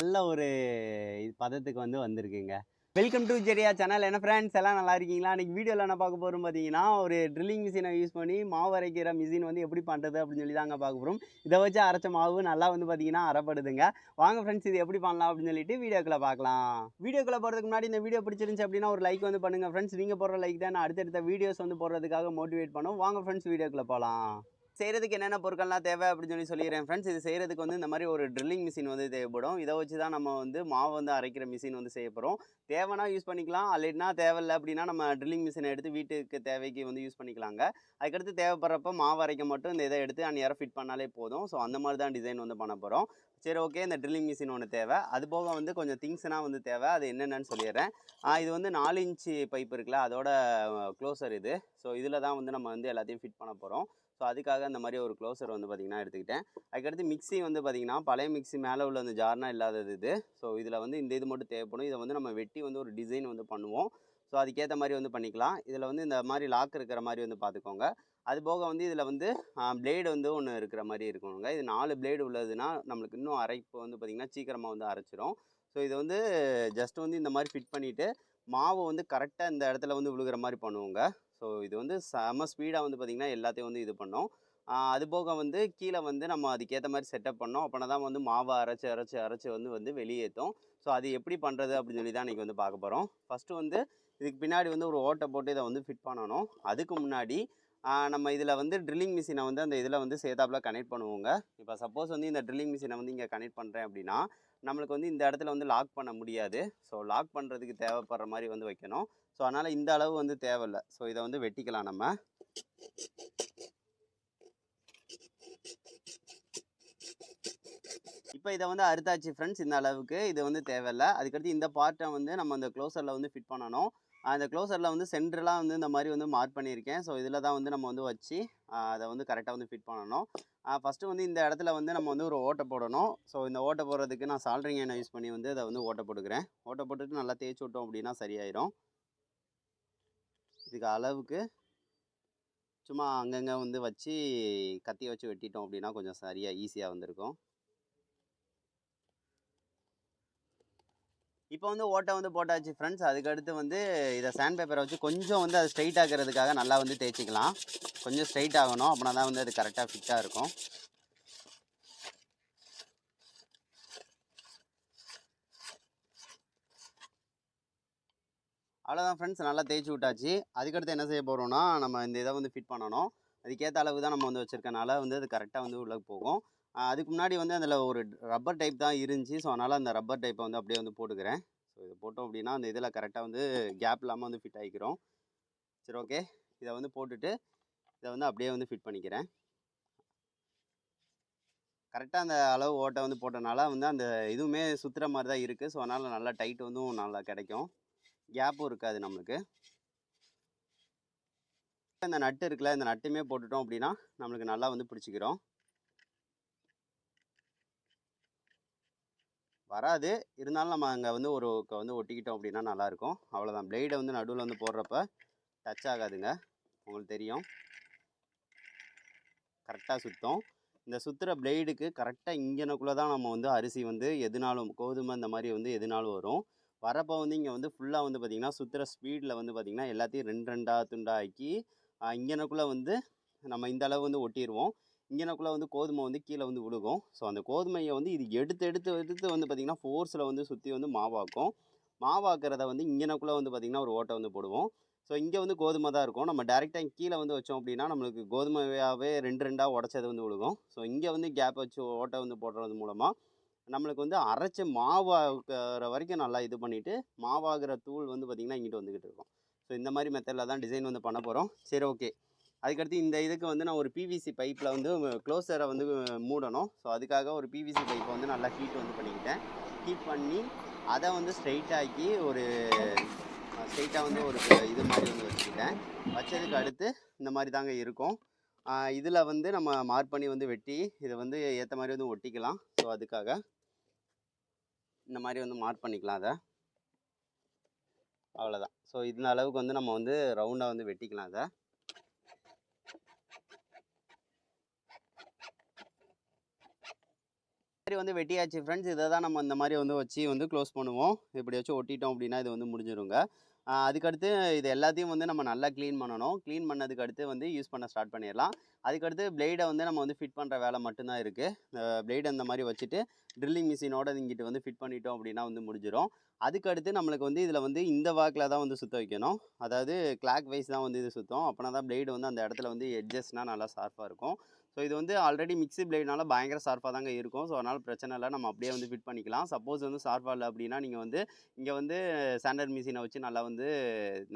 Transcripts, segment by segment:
நல்ல ஒரு பதத்துக்கு வந்து வந்திருக்குங்க. வெல்கம் டு ஜெரியா சேனல் என்ன ஃப்ரெண்ட்ஸ் எல்லாம் நல்லா இருக்கீங்களா? இன்னைக்கு வீடியோவில் என்ன பார்க்க போகிறோம் பார்த்தீங்கன்னா ஒரு ட்ரில்லிங் மிஷினை யூஸ் பண்ணி மாவு அரைக்கிற மிஷின் வந்து எப்படி பண்ணுறது அப்படின்னு சொல்லி தாங்க பார்க்க போகிறோம் இதை வச்சு அரைச்ச மாவு நல்லா வந்து பார்த்தீங்கன்னா அரைப்படுதுங்க வாங்க ஃப்ரெண்ட்ஸ் இது எப்படி பண்ணலாம் அப்படின்னு சொல்லிட்டு வீடியோக்குள்ளே பார்க்கலாம். வீடியோக்குள்ளே போகிறதுக்கு முன்னாடி இந்த வீடியோ பிடிச்சிருந்துச்சு அப்படின்னா ஒரு லைக் வந்து பண்ணுங்கள் ஃப்ரெண்ட்ஸ் நீங்கள் போடுற லைக் தான். நான் அடுத்தடுத்த வீடியோஸ் வந்து போடுறதுக்காக மோட்டிவேட் பண்ணும். வாங்க ஃப்ரெண்ட்ஸ் வீடியோக்குள்ளே போகலாம் செய்கிறதுக்கு என்னென்ன பொருட்கள்லாம் தேவை அப்படின்னு சொல்லி சொல்லிடுறேன் ஃப்ரெண்ட்ஸ் இது செய்கிறதுக்கு வந்து இந்த மாதிரி ஒரு ட்ரில்லிங் மிஷின் வந்து தேவைப்படும். இதை வச்சு தான் நம்ம வந்து மாவு வந்து அரைக்கிற மிஷின் வந்து செய்ய போகிறோம் தேவைன்னா யூஸ் பண்ணிக்கலாம். அல்லைனா தேவையில்லை அப்படின்னா நம்ம ட்ரில்லிங் மிஷினை எடுத்து வீட்டுக்கு தேவைக்கு வந்து யூஸ் பண்ணிக்கலாங்க. அதுக்கடுத்து தேவைப்படுறப்ப மாவு அரைக்க மட்டும் இந்த இதை எடுத்து அந்நேரம் ஃபிட் பண்ணாலே போதும். ஸோ அந்த மாதிரி தான் டிசைன் வந்து பண்ண போகிறோம் சரி ஓகே இந்த ட்ரில்லிங் மிஷின் ஒன்று தேவை. அது போக வந்து கொஞ்சம் திங்ஸ்னால் வந்து தேவை. அது என்னென்னு சொல்லிடுறேன். இது வந்து நாலு இன்ச்சு பைப் இருக்குல்ல அதோட க்ளோசர் இது. ஸோ இதில் தான் வந்து நம்ம வந்து எல்லாத்தையும் ஃபிட் பண்ண போகிறோம் ஸோ அதுக்காக அந்த மாதிரி ஒரு க்ளோசர் வந்து பார்த்திங்கன்னா எடுத்துக்கிட்டேன். அதுக்கடுத்து மிக்ஸி வந்து பார்த்திங்கன்னா பழைய மிக்ஸி மேலே உள்ள அந்த ஜார்னா இல்லாதது இது. ஸோ இதில் வந்து இந்த இது மட்டும் தேவைப்படும். இதை வந்து நம்ம வெட்டி வந்து ஒரு டிசைன் வந்து பண்ணுவோம். ஸோ அதுக்கேற்ற மாதிரி வந்து பண்ணிக்கலாம். இதில் வந்து இந்த மாதிரி லாக் இருக்கிற மாதிரி வந்து பார்த்துக்கோங்க அது போக வந்து இதில் வந்து பிளேடு வந்து ஒன்று இருக்கிற மாதிரி இருக்கணுங்க. இது நாலு பிளேடு உள்ளதுன்னா நம்மளுக்கு இன்னும் அரைப்பு வந்து பார்த்திங்கன்னா சீக்கிரமாக வந்து அரைச்சிரும். ஸோ இதை வந்து ஜஸ்ட் வந்து இந்த மாதிரி ஃபிட் பண்ணிவிட்டு மாவு வந்து கரெக்டாக இந்த இடத்துல வந்து விழுகிற மாதிரி பண்ணுவோங்க. ஸோ இது வந்து செம ஸ்பீடாக வந்து பார்த்திங்கன்னா எல்லாத்தையும் வந்து இது பண்ணோம். அதுபோக அது போக வந்து கீழே வந்து நம்ம அதுக்கேற்ற மாதிரி செட்டப் பண்ணோம். அப்போனா தான் வந்து மாவை அரைச்சி அரைச்சி அரைச்சி வந்து வந்து வெளியேற்றும். ஸோ அது எப்படி பண்ணுறது அப்படின்னு சொல்லி தான் இன்றைக்கி வந்து பார்க்க போகிறோம் ஃபஸ்ட்டு வந்து இதுக்கு பின்னாடி வந்து ஒரு ஓட்டை போட்டு இதை வந்து ஃபிட் பண்ணணும். அதுக்கு முன்னாடி நம்ம இதில் வந்து ட்ரில்லிங் மிஷினை வந்து அந்த இதில் வந்து சேதாப்பில் கனெக்ட் பண்ணுவோங்க. இப்போ சப்போஸ் வந்து இந்த ட்ரில்லிங் மிஷினை வந்து இங்கே கனெக்ட் பண்ணுறேன் அப்படின்னா நம்மளுக்கு வந்து இந்த இடத்துல வந்து லாக் பண்ண முடியாது. ஸோ லாக் பண்ணுறதுக்கு தேவைப்படுற மாதிரி வந்து வைக்கணும். ஸோ அதனால் இந்த அளவு வந்து தேவையில்ல. ஸோ இதை வந்து வெட்டிக்கலாம் நம்ம. இப்போ இதை வந்து அறுத்தாச்சு ஃப்ரெண்ட்ஸ் இந்த அளவுக்கு. இது வந்து தேவையில்ல. அதுக்கடுத்து இந்த பார்ட்டை வந்து நம்ம அந்த க்ளோசரில் வந்து ஃபிட் பண்ணணும். அந்த க்ளோசரில் வந்து சென்டரெலாம் வந்து இந்த மாதிரி வந்து மார்க் பண்ணியிருக்கேன். ஸோ இதில் தான் வந்து நம்ம வந்து வச்சு அதை வந்து கரெக்டாக வந்து ஃபிட் பண்ணணும். ஃபஸ்ட்டு வந்து இந்த இடத்துல வந்து நம்ம வந்து ஒரு ஓட்டை போடணும். ஸோ இந்த ஓட்டை போடுறதுக்கு நான் சால்ட்ரிங் எண்ணெய் யூஸ் பண்ணி வந்து அதை வந்து ஓட்டை போட்டுக்கிறேன். ஓட்டை போட்டுட்டு நல்லா தேய்ச்சி விட்டோம் அப்படின்னா சரியாயிரும். இதுக்கு அளவுக்கு சும்மா அங்கங்கே வந்து வச்சு கத்தியை வச்சு வெட்டிட்டோம் அப்படின்னா கொஞ்சம் சரியாக ஈஸியாக வந்திருக்கும். இப்போ வந்து ஓட்டை வந்து போட்டாச்சு ஃப்ரெண்ட்ஸ் அதுக்கடுத்து வந்து இதை சாண்ட் பேப்பரை வச்சு கொஞ்சம் வந்து அது ஸ்ட்ரைட் ஆகிறதுக்காக நல்லா வந்து தேய்ச்சிக்கலாம். கொஞ்சம் ஸ்ட்ரைட் ஆகணும். அப்படின்னா தான் வந்து அது கரெக்டாக ஃபிட்டாக இருக்கும். அவ்வளோதான் ஃப்ரெண்ட்ஸ் நல்லா தேய்ச்சி விட்டாச்சு. அதுக்கடுத்து என்ன செய்ய போகிறோம்னா நம்ம இந்த இதை வந்து ஃபிட் பண்ணணும். அதுக்கேற்ற அளவு தான் நம்ம வந்து வச்சுருக்கனால வந்து அது கரெக்டாக வந்து உள்ளே போகும். அதுக்கு முன்னாடி வந்து அதில் ஒரு ரப்பர் டைப் தான் இருந்துச்சு. ஸோ அதனால் அந்த ரப்பர் டைப்பை வந்து அப்படியே வந்து போட்டுக்கிறேன். ஸோ இதை போட்டோம் அப்படின்னா அந்த இதில் கரெக்டாக வந்து கேப் இல்லாமல் வந்து ஃபிட் ஆகிக்கிறோம் சரி ஓகே இதை வந்து போட்டுட்டு இதை வந்து அப்படியே வந்து ஃபிட் பண்ணிக்கிறேன். கரெக்டாக அந்த அளவு ஓட்டை வந்து போட்டனால வந்து அந்த இதுவுமே சுற்றுற மாதிரி தான் இருக்குது ஸோ அதனால் நல்லா டைட் வந்து நல்லா கிடைக்கும். கேப்பும் இருக்காது நம்மளுக்கு. இந்த நட்டு இருக்குல்ல இந்த நட்டுமே போட்டுட்டோம் அப்படின்னா நம்மளுக்கு நல்லா வந்து பிடிச்சிக்கிறோம். வராது. இருந்தாலும் நம்ம அங்கே வந்து ஒரு க- வந்து ஒட்டிக்கிட்டோம் அப்படின்னா நல்லாயிருக்கும் அவ்வளோதான் பிளேடை வந்து நடுவில் வந்து போடுறப்ப டச் ஆகாதுங்க. உங்களுக்கு தெரியும். கரெக்டாக சுத்தம். இந்த சுற்றுற பிளேடுக்கு கரெக்டாக இங்கனக்குள்ளே தான் நம்ம வந்து அரிசி வந்து எதுனாலும் கோதுமை இந்த மாதிரி வந்து எதுனாலும் வரும். வரப்போ வந்து இங்கே வந்து ஃபுல்லாக வந்து பார்த்திங்கன்னா சுற்றுற ஸ்பீடில் வந்து பார்த்திங்கன்னா எல்லாத்தையும் ரெண்டு ரெண்டாக துண்டாக்கி இங்கனக்குள்ளே வந்து நம்ம இந்த அளவு வந்து ஒட்டிடுவோம் இங்கனக்குள்ளே வந்து கோதுமை வந்து கீழே வந்து விழுகும். ஸோ அந்த கோதுமையை வந்து இது எடுத்து எடுத்து எடுத்து வந்து பார்த்திங்கன்னா ஃபோர்ஸில் வந்து சுற்றி வந்து மாவாக்கும். மாவாக்குறத வந்து இங்கனக்குள்ளே வந்து பார்த்திங்கன்னா ஒரு ஓட்டை வந்து போடுவோம். ஸோ இங்கே வந்து கோதுமை தான் இருக்கும். நம்ம டேரெக்டாக கீழே வந்து வச்சோம் அப்படின்னா நம்மளுக்கு கோதுமையாகவே ரெண்டு ரெண்டாக உடச்சது வந்து விழுகும். ஸோ இங்கே வந்து கேப் வச்சு ஓட்டை வந்து போடுறது மூலமாக நம்மளுக்கு வந்து அரைச்சி மாவாகிற வரைக்கும் நல்லா இது பண்ணிவிட்டு மாவாகிற தூள் வந்து பார்த்திங்கன்னா இங்கிட்டு வந்துக்கிட்டு இருக்கும். ஸோ இந்த மாதிரி மெத்தடில் தான் டிசைன் வந்து பண்ண போகிறோம் சரி ஓகே அதுக்கடுத்து இந்த இதுக்கு வந்து நான் ஒரு பிவிசி பைப்பில் வந்து க்ளோஸரை வந்து மூடணும். ஸோ அதுக்காக ஒரு பிவிசி பைப்பை வந்து நல்லா ஹீட் வந்து பண்ணிக்கிட்டேன். ஹீட் பண்ணி அதை வந்து ஸ்ட்ரைட்டாக்கி ஒரு ஸ்ட்ரைட்டாக வந்து ஒரு இது மாதிரி வந்து வச்சுக்கிட்டேன். வச்சதுக்கு அடுத்து இந்த மாதிரி தாங்க இருக்கும். இதில் வந்து நம்ம மார்க் பண்ணி வந்து வெட்டி இதை வந்து ஏற்ற மாதிரி வந்து ஒட்டிக்கலாம். ஸோ அதுக்காக இந்த மாதிரி வந்து மார்க் பண்ணிக்கலாம் அதை. அவ்வளோதான் ஸோ இந்த அளவுக்கு வந்து நம்ம வந்து ரவுண்டாக வந்து வெட்டிக்கலாம் அதை. சரி வந்து வெட்டியாச்சு ஃப்ரெண்ட்ஸ் இதை தான் நம்ம இந்த மாதிரி வந்து வச்சு வந்து க்ளோஸ் பண்ணுவோம். இப்படி வச்சு ஒட்டிட்டோம் அப்படின்னா இது வந்து முடிஞ்சிருங்க. அதுக்கடுத்து இது எல்லாத்தையும் வந்து நம்ம நல்லா க்ளீன் பண்ணணும். க்ளீன் பண்ணதுக்கு அடுத்து வந்து யூஸ் பண்ண ஸ்டார்ட் பண்ணிடலாம். அதுக்கடுத்து பிளேடை வந்து நம்ம வந்து ஃபிட் பண்ணுற வேலை மட்டும்தான் இருக்குது பிளேடு அந்த மாதிரி வச்சுட்டு ட்ரில்லிங் மிஷினோட இங்கிட்டு வந்து ஃபிட் பண்ணிட்டோம் அப்படின்னா வந்து முடிஞ்சிடும் அதுக்கடுத்து நம்மளுக்கு வந்து இதில் வந்து இந்த வாக்கில் தான் வந்து சுற்ற வைக்கணும். அதாவது கிளாக் வைஸ் தான் வந்து இது சுத்தம். அப்போனா தான் பிளேடு வந்து அந்த இடத்துல வந்து எட்ஜஸ்னால் நல்லா ஷார்ப்பாக இருக்கும். ஸோ இது வந்து ஆல்ரெடி மிக்ஸி பிளேட்னால பயங்கர ஷார்ப்பாக தாங்க இருக்கும். ஸோ அதனால் பிரச்சனை இல்லை. நம்ம அப்படியே வந்து ஃபிட் பண்ணிக்கலாம். சப்போஸ் வந்து ஷார்ப்பாக இல்லை அப்படின்னா நீங்கள் வந்து இங்கே வந்து ஸ்டாண்டர்ட் மிஷினை வச்சு நல்லா வந்து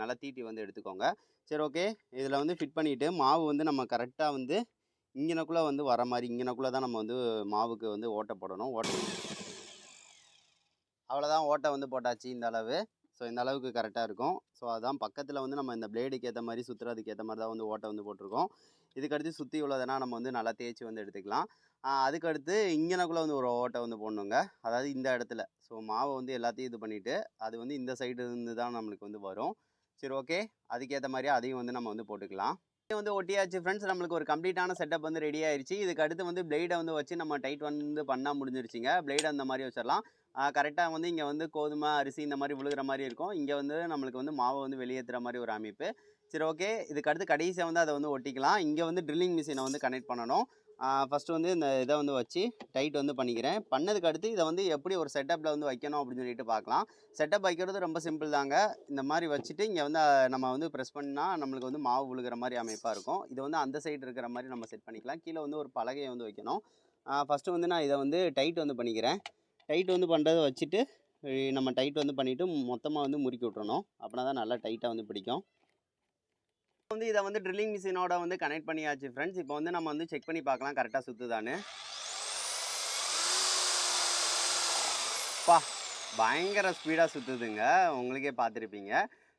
நல்லா தீட்டி வந்து எடுத்துக்கோங்க. சரி ஓகே இதில் வந்து ஃபிட் பண்ணிவிட்டு மாவு வந்து நம்ம கரெக்டாக வந்து இங்கனக்குள்ளே வந்து வர மாதிரி இங்கனக்குள்ளே தான் நம்ம வந்து மாவுக்கு வந்து ஓட்டை போடணும். ஓட்டை அவ்வளோதான் ஓட்டை வந்து போட்டாச்சு இந்த அளவு. ஸோ இந்த அளவுக்கு கரெக்டாக இருக்கும். ஸோ அதான் பக்கத்தில் வந்து நம்ம இந்த பிளேடுக்கு ஏற்ற மாதிரி சுற்றுறதுக்கு ஏற்ற மாதிரி தான் வந்து ஓட்டை வந்து போட்டிருக்கோம். இதுக்கடுத்து சுற்றி உள்ளதுனா நம்ம வந்து நல்லா தேய்ச்சி வந்து எடுத்துக்கலாம். அதுக்கடுத்து இங்கனக்குள்ளே வந்து ஒரு ஓட்டை வந்து போடணுங்க. அதாவது இந்த இடத்துல. ஸோ மாவை வந்து எல்லாத்தையும் இது பண்ணிவிட்டு அது வந்து இந்த சைடு இருந்து தான் நம்மளுக்கு வந்து வரும். சரி ஓகே அதுக்கேற்ற மாதிரி அதையும் வந்து நம்ம வந்து போட்டுக்கலாம். இது வந்து ஒட்டியாச்சு ஃப்ரெண்ட்ஸ் நம்மளுக்கு ஒரு கம்ப்ளீட்டான செட்டப் வந்து ரெடி ஆயிடுச்சு இதுக்கு அடுத்து வந்து பிளேடை வந்து வச்சு நம்ம டைட் வந்து பண்ணால் முடிஞ்சிருச்சுங்க. பிளேட் அந்த மாதிரி வச்சிடலாம். கரெக்டாக வந்து இங்கே வந்து கோதுமை அரிசி இந்த மாதிரி விழுகிற மாதிரி இருக்கும். இங்கே வந்து நம்மளுக்கு வந்து மாவை வந்து வெளியேற்றுற மாதிரி ஒரு அமைப்பு. சரி ஓகே. இதுக்கு அடுத்து கடைசியாக வந்து அதை வந்து ஒட்டிக்கலாம். இங்கே வந்து ட்ரில்லிங் மிஷினை வந்து கனெக்ட் பண்ணணும். ஃபஸ்ட்டு வந்து இந்த இதை வந்து வச்சு டைட் வந்து பண்ணிக்கிறேன். பண்ணதுக்கு அடுத்து இதை வந்து எப்படி ஒரு செட்டப்பில் வந்து வைக்கணும் அப்படின்னு சொல்லிட்டு பார்க்கலாம். செட்டப் வைக்கிறது ரொம்ப சிம்பிள் தாங்க. இந்த மாதிரி வச்சுட்டு இங்கே வந்து நம்ம வந்து ப்ரெஸ் பண்ணால் நம்மளுக்கு வந்து மாவு விழுகிற மாதிரி அமைப்பாக இருக்கும். இது வந்து அந்த சைடு இருக்கிற மாதிரி நம்ம செட் பண்ணிக்கலாம். கீழே வந்து ஒரு பலகையை வந்து வைக்கணும். ஃபஸ்ட்டு வந்து நான் இதை வந்து டைட் வந்து பண்ணிக்கிறேன். டைட் வந்து பண்ணுறதை வச்சுட்டு நம்ம டைட் வந்து பண்ணிவிட்டு மொத்தமாக வந்து முறுக்கி விட்றணும் அப்படின்னா தான் நல்லா டைட்டாக வந்து பிடிக்கும். வந்து இதை வந்து ட்ரில்லிங் மிஷினோட வந்து கனெக்ட் பண்ணியாச்சு ஃப்ரெண்ட்ஸ் இப்போ வந்து நம்ம வந்து செக் பண்ணி பார்க்கலாம். கரெக்டாக சுற்றுதான்னு பா பயங்கர ஸ்பீடாக சுற்றுதுங்க உங்களுக்கே பார்த்துருப்பீங்க.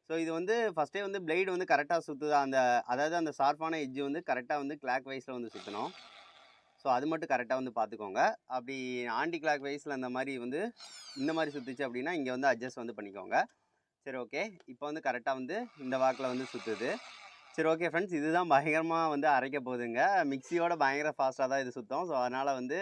ஸோ இது வந்து ஃபஸ்ட்டே வந்து பிளேடு வந்து கரெக்டாக சுற்றுதா அந்த அதாவது அந்த ஷார்ப்பான எஜ்ஜு வந்து கரெக்டாக வந்து கிளாக் வைஸில் வந்து சுற்றணும் ஸோ அது மட்டும் கரெக்டாக வந்து பார்த்துக்கோங்க அப்படி ஆன்டி கிளாக் வைஸில் அந்த மாதிரி வந்து இந்த மாதிரி சுற்றுச்சு அப்படின்னா இங்கே வந்து அட்ஜஸ்ட் வந்து பண்ணிக்கோங்க. சரி ஓகே இப்போ வந்து கரெக்டாக வந்து இந்த வாக்கில் வந்து சுற்றுது சரி ஓகே ஃப்ரெண்ட்ஸ் இதுதான் பயங்கரமாக வந்து அரைக்க போகுதுங்க. மிக்சியோட பயங்கர ஃபாஸ்ட்டாக தான் இது சுத்தம். ஸோ அதனால் வந்து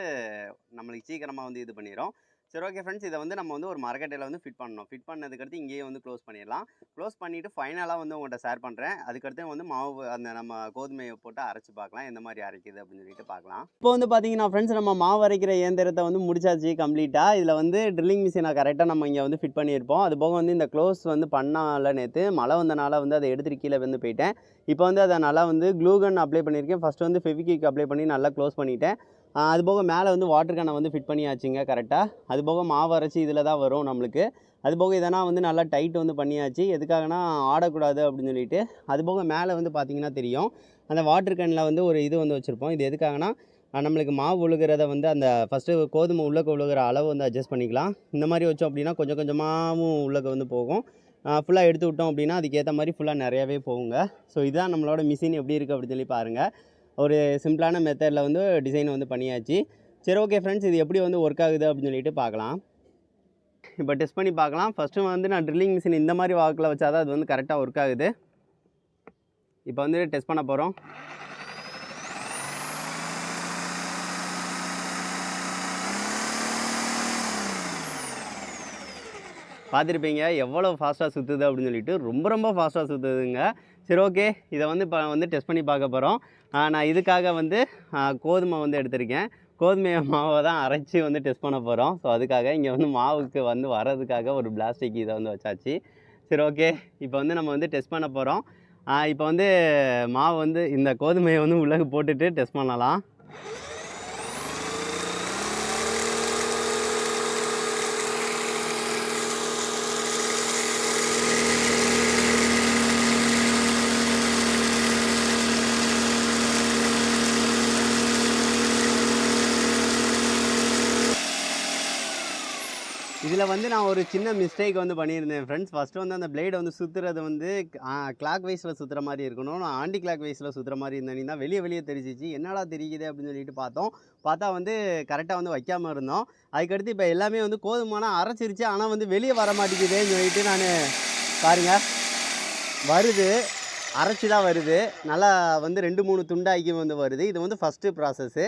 நம்மளுக்கு சீக்கிரமாக வந்து இது பண்ணிடும் சரி ஓகே ஃப்ரெண்ட்ஸ் இதை வந்து நம்ம வந்து ஒரு மரக்கட்டையில் வந்து ஃபிட் பண்ணணும். ஃபிட் பண்ணதுக்கடுத்து இங்கேயே வந்து க்ளோஸ் பண்ணிடலாம். க்ளோஸ் பண்ணிவிட்டு ஃபைனலாக வந்து உங்கள்கிட்ட ஷேர் பண்ணுறேன் அதுக்கடுத்து வந்து மாவு அந்த நம்ம கோதுமையை போட்டு அரைச்சி பார்க்கலாம். எந்த மாதிரி அரைக்குது அப்படின்னு சொல்லிட்டு பார்க்கலாம். இப்போ வந்து பார்த்தீங்கன்னா ஃப்ரெண்ட்ஸ் நம்ம மாவு அரைக்கிற இயந்திரத்தை வந்து முடிச்சாச்சு கம்ப்ளீட்டாக இதில் வந்து ட்ரில்லிங் மிஷினை கரெக்டாக நம்ம இங்கே வந்து ஃபிட் பண்ணியிருப்போம். அது போக வந்து இந்த க்ளோஸ் வந்து பண்ணால நேற்று மழை வந்தனால வந்து அதை எடுத்துகிட்டு கீழே வந்து போயிட்டேன். இப்போ வந்து அதை நல்லா வந்து க்ளூகன் அப்ளை பண்ணியிருக்கேன். ஃபஸ்ட்டு வந்து ஃபெவிக்விக் அப்ளை பண்ணி நல்லா க்ளோஸ் பண்ணிட்டேன். அது போக மேலே வந்து வாட்டர் கேனை வந்து ஃபிட் பண்ணியாச்சுங்க கரெக்டாக அது போக மாவு அரைச்சி இதில் தான் வரும் நம்மளுக்கு. அது போக இதெல்லாம் வந்து நல்லா டைட் வந்து பண்ணியாச்சு. எதுக்காகனா ஆடக்கூடாது அப்படின்னு சொல்லிட்டு. அது போக மேலே வந்து பார்த்திங்கன்னா தெரியும். அந்த வாட்டர் கேனில் வந்து ஒரு இது வந்து வச்சுருப்போம். இது எதுக்காகனா நம்மளுக்கு மாவு உழுகிறத வந்து அந்த ஃபஸ்ட்டு கோதுமை உள்ளக்க விழுகிற அளவு வந்து அட்ஜஸ்ட் பண்ணிக்கலாம். இந்த மாதிரி வச்சோம் அப்படின்னா கொஞ்சம் கொஞ்சமாகவும் உள்ளக்க வந்து போகும். ஃபுல்லாக எடுத்து விட்டோம் அப்படின்னா அதுக்கேற்ற மாதிரி ஃபுல்லாக நிறையாவே போகுங்க. ஸோ இதுதான் நம்மளோட மிஷின் எப்படி இருக்குது அப்படின்னு சொல்லி பாருங்கள் ஒரு சிம்பிளான மெத்தடில் வந்து டிசைன் வந்து பண்ணியாச்சு. சரி ஓகே ஃப்ரெண்ட்ஸ் இது எப்படி வந்து ஒர்க் ஆகுது அப்படின்னு சொல்லிட்டு பார்க்கலாம். இப்போ டெஸ்ட் பண்ணி பார்க்கலாம். ஃபஸ்ட்டு வந்து நான் ட்ரில்லிங் மிஷின் இந்த மாதிரி வாக்கில் வச்சா தான் அது வந்து கரெக்டாக ஒர்க் ஆகுது. இப்போ வந்து டெஸ்ட் பண்ண போகிறோம் பார்த்துருப்பீங்க எவ்வளோ ஃபாஸ்ட்டாக சுற்றுது அப்படின்னு சொல்லிட்டு ரொம்ப ரொம்ப ஃபாஸ்ட்டாக சுற்றுதுங்க சரி ஓகே இதை வந்து இப்போ வந்து டெஸ்ட் பண்ணி பார்க்க போகிறோம் நான் இதுக்காக வந்து கோதுமை வந்து எடுத்திருக்கேன். கோதுமை மாவை தான் அரைச்சி வந்து டெஸ்ட் பண்ண போகிறோம் ஸோ அதுக்காக இங்கே வந்து மாவுக்கு வந்து வர்றதுக்காக ஒரு பிளாஸ்டிக் இதை வந்து வச்சாச்சு. சரி ஓகே இப்போ வந்து நம்ம வந்து டெஸ்ட் பண்ண போகிறோம் இப்போ வந்து மாவு வந்து இந்த கோதுமையை வந்து உள்ளே போட்டுட்டு டெஸ்ட் பண்ணலாம். இதில் வந்து நான் ஒரு சின்ன மிஸ்டேக் வந்து பண்ணியிருந்தேன் ஃப்ரெண்ட்ஸ் ஃபஸ்ட்டு வந்து அந்த பிளேடை வந்து சுற்றுறது வந்து கிளாக் வைஸில் சுற்றுற மாதிரி இருக்கணும். நான் ஆண்டி கிளாக் வைஸில் சுற்றுற மாதிரி இருந்தேன். தான் வெளியே வெளியே தெரிஞ்சிச்சு. என்னடா தெரியுது அப்படின்னு சொல்லிட்டு பார்த்தோம். பார்த்தா வந்து கரெக்டாக வந்து வைக்காமல் இருந்தோம். அதுக்கடுத்து இப்போ எல்லாமே வந்து கோதுமான அரைச்சிருச்சு. ஆனால் வந்து வெளியே வர மாட்டேங்குதுன்னு சொல்லிட்டு நான் பாருங்கள் வருது. அரைச்சி தான் வருது. நல்லா வந்து ரெண்டு மூணு துண்டாக்கி வந்து வருது. இது வந்து ஃபஸ்ட்டு ப்ராசஸ்ஸு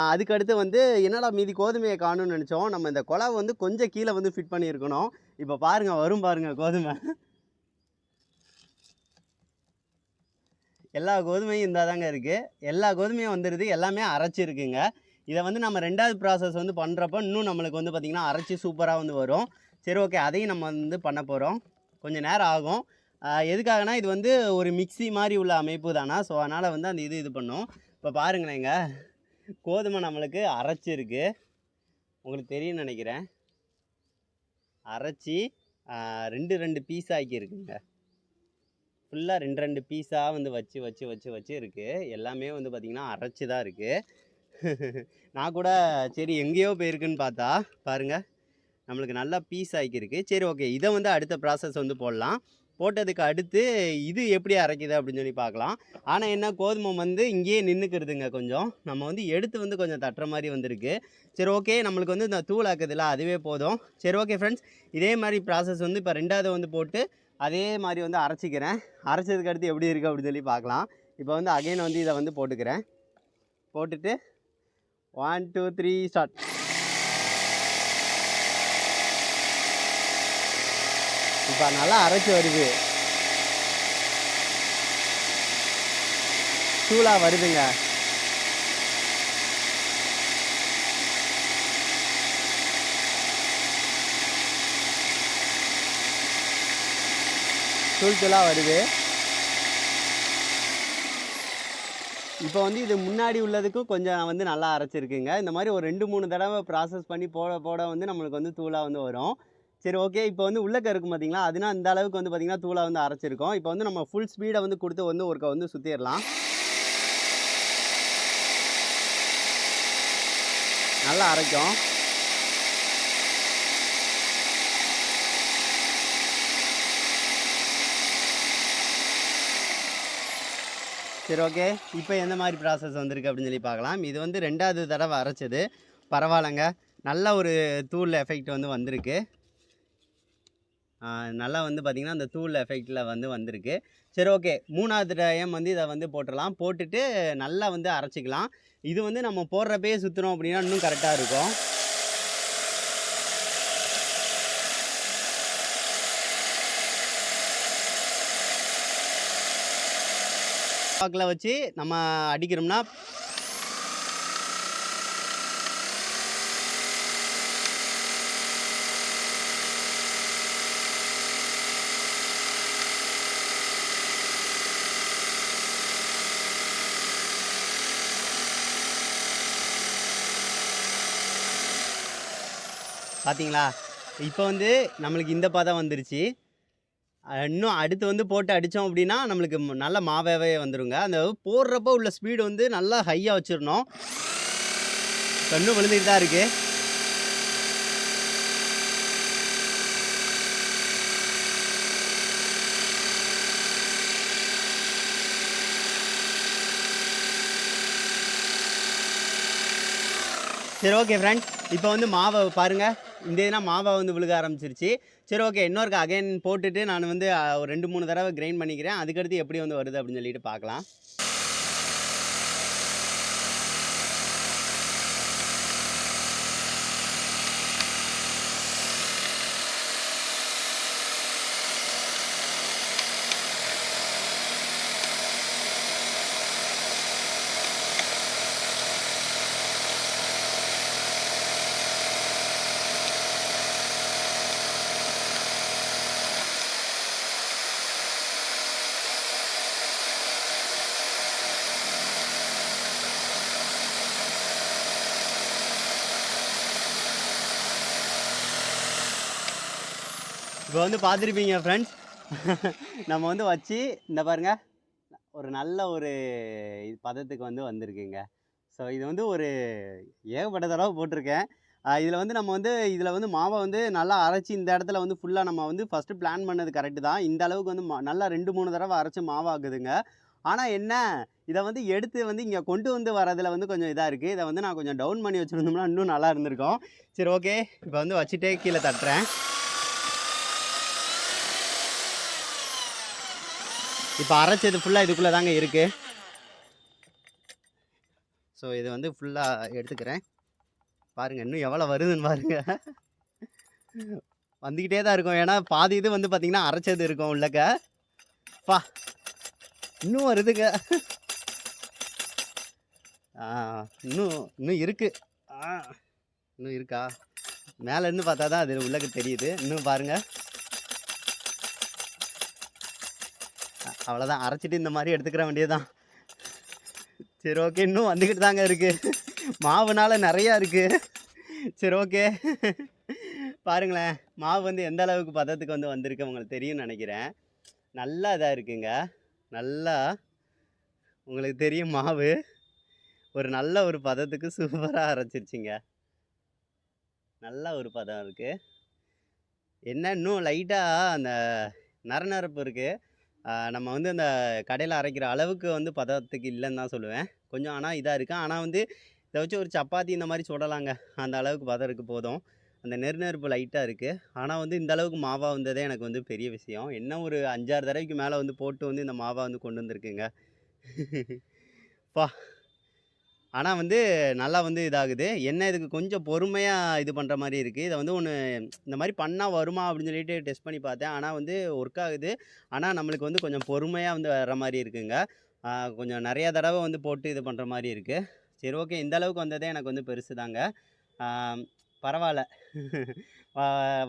அதுக்கு அடுத்து வந்து என்னடா மீதி கோதுமையை காணும்னு நினச்சோம். நம்ம இந்த குழாவை வந்து கொஞ்சம் கீழே வந்து ஃபிட் பண்ணியிருக்கணும். இப்போ பாருங்கள் வரும் பாருங்கள் கோதுமை. எல்லா கோதுமையும் இந்த தாங்க இருக்குது எல்லா கோதுமையும் வந்துடுது எல்லாமே அரைச்சிருக்குங்க இதை வந்து நம்ம ரெண்டாவது ப்ராசஸ் வந்து பண்ணுறப்ப இன்னும் நம்மளுக்கு வந்து பார்த்திங்கன்னா அரைச்சி சூப்பராக வந்து வரும். சரி ஓகே அதையும் நம்ம வந்து பண்ண போகிறோம் கொஞ்சம் நேரம் ஆகும். எதுக்காகனா இது வந்து ஒரு மிக்ஸி மாதிரி உள்ள அமைப்பு தானா? ஸோ அதனால் வந்து அந்த இது இது பண்ணும். இப்போ பாருங்களேங்க. கோதுமை நம்மளுக்கு அரைச்சிருக்கு உங்களுக்கு தெரியும்னு நினைக்கிறேன். அரைச்சி ரெண்டு ரெண்டு பீஸ் ஆக்கியிருக்குங்க ஃபுல்லாக ரெண்டு ரெண்டு பீஸாக வந்து வச்சு வச்சு வச்சு வச்சு இருக்குது எல்லாமே வந்து பார்த்திங்கன்னா அரைச்சி தான் இருக்குது நான் கூட சரி எங்கேயோ போயிருக்குன்னு பார்த்தா பாருங்கள் நம்மளுக்கு நல்லா பீஸ் ஆக்கியிருக்கு சரி ஓகே இதை வந்து அடுத்த ப்ராசஸ் வந்து போடலாம். போட்டதுக்கு அடுத்து இது எப்படி அரைக்குது அப்படின்னு சொல்லி பார்க்கலாம். ஆனால் என்ன கோதுமை வந்து இங்கேயே நின்றுக்கிறதுங்க கொஞ்சம். நம்ம வந்து எடுத்து வந்து கொஞ்சம் தட்டுற மாதிரி வந்திருக்கு. சரி ஓகே நம்மளுக்கு வந்து இந்த தூள் ஆக்குதுல அதுவே போதும். சரி ஓகே ஃப்ரெண்ட்ஸ் இதே மாதிரி ப்ராசஸ் வந்து இப்போ ரெண்டாவது வந்து போட்டு அதே மாதிரி வந்து அரைச்சிக்கிறேன். அரைச்சதுக்கு அடுத்து எப்படி இருக்குது அப்படின்னு சொல்லி பார்க்கலாம். இப்போ வந்து அகைன் வந்து இதை வந்து போட்டுக்கிறேன். போட்டுட்டு ஒன் டூ த்ரீ ஸ்டார்ட் இப்போ நல்லா அரைச்சி வருது. தூளாக வருதுங்க. தூள் தூளாக வருது. இப்போ வந்து இது முன்னாடி உள்ளதுக்கும் கொஞ்சம் வந்து நல்லா அரைச்சிருக்குங்க. இந்த மாதிரி ஒரு ரெண்டு மூணு தடவை ப்ராசஸ் பண்ணி போட போட வந்து நம்மளுக்கு வந்து தூளாக வந்து வரும். சரி ஓகே இப்போ வந்து உள்ளக்க இருக்கும் பார்த்தீங்களா அதுனா இந்த அளவுக்கு வந்து பார்த்தீங்கன்னா தூளை வந்து அரைச்சிருக்கோம். இப்போ வந்து நம்ம ஃபுல் ஸ்பீடை வந்து கொடுத்து வந்து ஒருக்க வந்து சுற்றிடலாம் நல்லா அரைக்கும். சரி ஓகே இப்போ எந்த மாதிரி ப்ராசஸ் வந்திருக்கு அப்படின்னு சொல்லி பார்க்கலாம் இது வந்து ரெண்டாவது தடவை அரைச்சது. பரவாயில்லைங்க. நல்ல ஒரு தூள் எஃபெக்ட் வந்து வந்திருக்கு. நல்லா வந்து பார்த்திங்கன்னா அந்த தூள் எஃபெக்டில் வந்து வந்திருக்கு. சரி ஓகே மூணாவது டைம் வந்து இதை வந்து போட்டுடலாம். போட்டுட்டு நல்லா வந்து அரைச்சிக்கலாம். இது வந்து நம்ம போடுறப்பே சுற்றுறோம் அப்படின்னா இன்னும் கரெக்டாக இருக்கும். பாக்கில் வச்சு நம்ம அடிக்கிறோம்னா பார்த்தீங்களா இப்போ வந்து நம்மளுக்கு இந்த பாதை வந்துருச்சு. இன்னும் அடுத்து வந்து போட்டு அடித்தோம் அப்படின்னா நம்மளுக்கு நல்ல மாவாவே வந்துருங்க. அந்த போடுறப்போ உள்ள ஸ்பீடு வந்து நல்லா ஹையாக வச்சிடணும். இப்போ விழுந்துட்டு தான் இருக்குது சரி ஓகே ஃப்ரெண்ட்ஸ் இப்போ வந்து மாவை பாருங்கள் இந்த இதுனா மாவை வந்து விழுக ஆரம்பிச்சிருச்சு. சரி ஓகே இன்னொருக்கு அகைன் போட்டுட்டு நான் வந்து ஒரு ரெண்டு மூணு தடவை கிரைண்ட் பண்ணிக்கிறேன். அதுக்கடுத்து எப்படி வந்து வருது அப்படின்னு சொல்லிட்டு பார்க்கலாம். இப்போ வந்து பார்த்துருப்பீங்க ஃப்ரெண்ட்ஸ் நம்ம வந்து வச்சு இந்த பாருங்க ஒரு நல்ல ஒரு இது பதத்துக்கு வந்து வந்திருக்குங்க. ஸோ இது வந்து ஒரு ஏகப்பட்ட தடவை போட்டிருக்கேன். இதில் வந்து நம்ம வந்து இதில் வந்து மாவை வந்து நல்லா அரைச்சி இந்த இடத்துல வந்து ஃபுல்லாக நம்ம வந்து ஃபஸ்ட்டு பிளான் பண்ணது கரெக்டு தான். இந்த அளவுக்கு வந்து மா- நல்லா ரெண்டு மூணு தடவை அரைச்சி மாவாகுதுங்க ஆனால் என்ன இதை வந்து எடுத்து வந்து இங்கே கொண்டு வந்து வரதில் வந்து கொஞ்சம் இதாக இருக்குது இதை வந்து நான் கொஞ்சம் டவுன் பண்ணி வச்சுருந்தோம்னா இன்னும் நல்லா இருந்திருக்கும். சரி ஓகே இப்போ வந்து வச்சுட்டே கீழே தட்டுறேன். இப்போ அரைச்சது ஃபுல்லாக இதுக்குள்ளே தாங்க இருக்குது ஸோ இது வந்து ஃபுல்லாக எடுத்துக்கிறேன். பாருங்கள் இன்னும் எவ்வளோ வருதுன்னு பாருங்கள் வந்துக்கிட்டே தான் இருக்கும். ஏன்னா பாதி இது வந்து பார்த்திங்கன்னா அரைச்சது இருக்கும் உள்ளக்க. பா இன்னும் வருதுங்க. இன்னும் இன்னும் இருக்குது ஆ இன்னும் இருக்கா? மேலேருந்து பார்த்தா தான் அது உள்ளக்கு தெரியுது. இன்னும் பாருங்கள் அவ்வளோதான் அரைச்சிட்டு இந்த மாதிரி எடுத்துக்கிற வேண்டியதுதான். சரி ஓகே இன்னும் வந்துக்கிட்டு தாங்க இருக்குது மாவுனால நிறையா இருக்குது சரி ஓகே பாருங்களேன். மாவு வந்து எந்த அளவுக்கு பதத்துக்கு வந்து வந்திருக்கு உங்களுக்கு தெரியும்னு நினைக்கிறேன். நல்லா இதாக இருக்குங்க. நல்லா உங்களுக்கு தெரியும் மாவு. ஒரு நல்ல ஒரு பதத்துக்கு சூப்பராக அரைச்சிருச்சிங்க. நல்ல ஒரு பதம் இருக்குது என்ன இன்னும் லைட்டாக அந்த நரநரப்பு இருக்குது நம்ம வந்து அந்த கடையில் அரைக்கிற அளவுக்கு வந்து பதத்துக்கு இல்லைன்னு தான் சொல்லுவேன். கொஞ்சம் ஆனால் இதாக இருக்குது ஆனால் வந்து இதை வச்சு ஒரு சப்பாத்தி இந்த மாதிரி சுடலாங்க. அந்த அளவுக்கு பதம் இருக்குது போதும். அந்த நெருநெருப்பு லைட்டாக இருக்குது ஆனால் வந்து இந்த அளவுக்கு மாவா வந்ததே எனக்கு வந்து பெரிய விஷயம். என்ன ஒரு அஞ்சாறு தடவைக்கு மேலே வந்து போட்டு வந்து இந்த மாவா வந்து கொண்டு வந்திருக்குங்க. பா. ஆனால் வந்து நல்லா வந்து இதாகுது. என்ன இதுக்கு கொஞ்சம் பொறுமையாக இது பண்ணுற மாதிரி இருக்குது இதை வந்து ஒன்று இந்த மாதிரி பண்ணால் வருமா அப்படின்னு சொல்லிட்டு டெஸ்ட் பண்ணி பார்த்தேன். ஆனால் வந்து ஒர்க் ஆகுது. ஆனால் நம்மளுக்கு வந்து கொஞ்சம் பொறுமையாக வந்து வர மாதிரி இருக்குங்க. கொஞ்சம் நிறையா தடவை வந்து போட்டு இது பண்ணுற மாதிரி இருக்குது சரி ஓகே. இந்த அளவுக்கு வந்ததே எனக்கு வந்து பெருசு தாங்க. பரவாயில்ல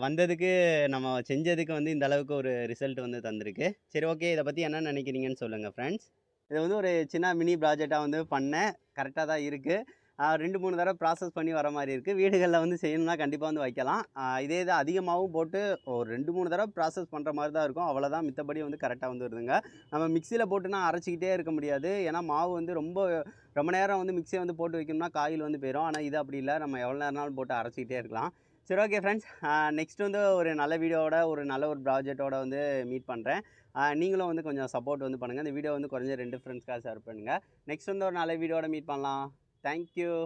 வந்ததுக்கு நம்ம செஞ்சதுக்கு வந்து இந்த அளவுக்கு ஒரு ரிசல்ட் வந்து தந்திருக்கு. சரி ஓகே. இதை பற்றி என்ன நினைக்கிறீங்கன்னு சொல்லுங்கள் ஃப்ரெண்ட்ஸ் இது வந்து ஒரு சின்ன மினி ப்ராஜெக்டாக வந்து பண்ணேன். கரெக்டாக தான் இருக்குது ரெண்டு மூணு தடவை ப்ராசஸ் பண்ணி வர மாதிரி இருக்குது வீடுகளில் வந்து செய்யணும்னா கண்டிப்பாக வந்து வைக்கலாம். இதே இது அதிகமாகவும் போட்டு ஒரு ரெண்டு மூணு தடவை ப்ராசஸ் பண்ணுற மாதிரி தான் இருக்கும். அவ்வளோதான் மித்தபடி வந்து கரெக்டாக வந்து வருதுங்க. நம்ம மிக்சியில் போட்டுனா அரைச்சிக்கிட்டே இருக்க முடியாது. ஏன்னா மாவு வந்து ரொம்ப ரொம்ப நேரம் வந்து மிக்சியை வந்து போட்டு வைக்கணும்னா காயில் வந்து போயிடும் ஆனால் இது அப்படி இல்லை. நம்ம எவ்வளோ நேரம்னாலும் போட்டு அரைச்சிக்கிட்டே இருக்கலாம். சரி ஓகே ஃப்ரெண்ட்ஸ் நெக்ஸ்ட் வந்து ஒரு நல்ல வீடியோவோட ஒரு நல்ல ஒரு ப்ராஜெக்டோட வந்து மீட் பண்ணுறேன் நீங்களும் வந்து கொஞ்சம் சப்போர்ட் வந்து பண்ணுங்கள் இந்த வீடியோ வந்து குறைஞ்ச ரெண்டு ஃப்ரெண்ட்ஸ்க்காக ஷேர் பண்ணுங்கள் நெக்ஸ்ட் வந்து ஒரு நல்ல வீடியோட மீட் பண்ணலாம். தேங்க்யூ